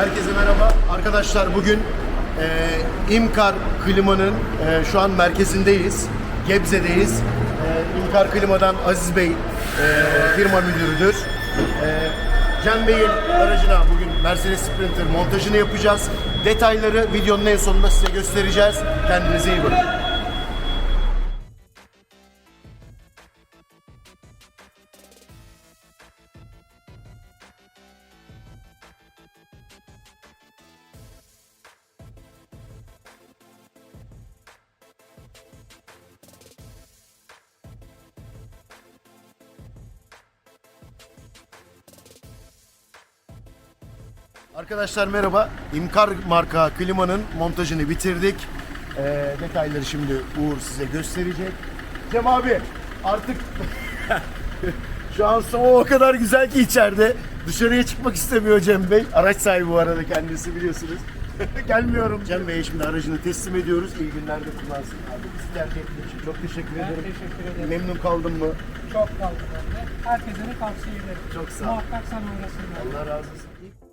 Herkese merhaba. Arkadaşlar bugün e, İmkar Klima'nın e, şu an merkezindeyiz. Gebze'deyiz. E, İmkar Klima'dan Aziz Bey e, firma müdürüdür. E, Cem Bey'in aracına bugün Mercedes Sprinter montajını yapacağız. Detayları videonun en sonunda size göstereceğiz. Kendinize iyi bakın. Arkadaşlar merhaba. İmkar marka klimanın montajını bitirdik. Ee, detayları şimdi Uğur size gösterecek. Cem abi artık şu an soğuk o kadar güzel ki içeride. Dışarıya çıkmak istemiyor Cem Bey. Araç sahibi bu arada kendisi biliyorsunuz. Gelmiyorum. Cem Bey'e şimdi aracını teslim ediyoruz. İyi günlerde kullansın abi. Bizi tercih ettiğin için çok teşekkür Ben ederim. teşekkür ederim. Memnun kaldın mı? Çok kaldı bende. Herkese de tavsiye ederim. Çok sağ ol. Muhakkak sana uğrasınlar. Allah razı olsun.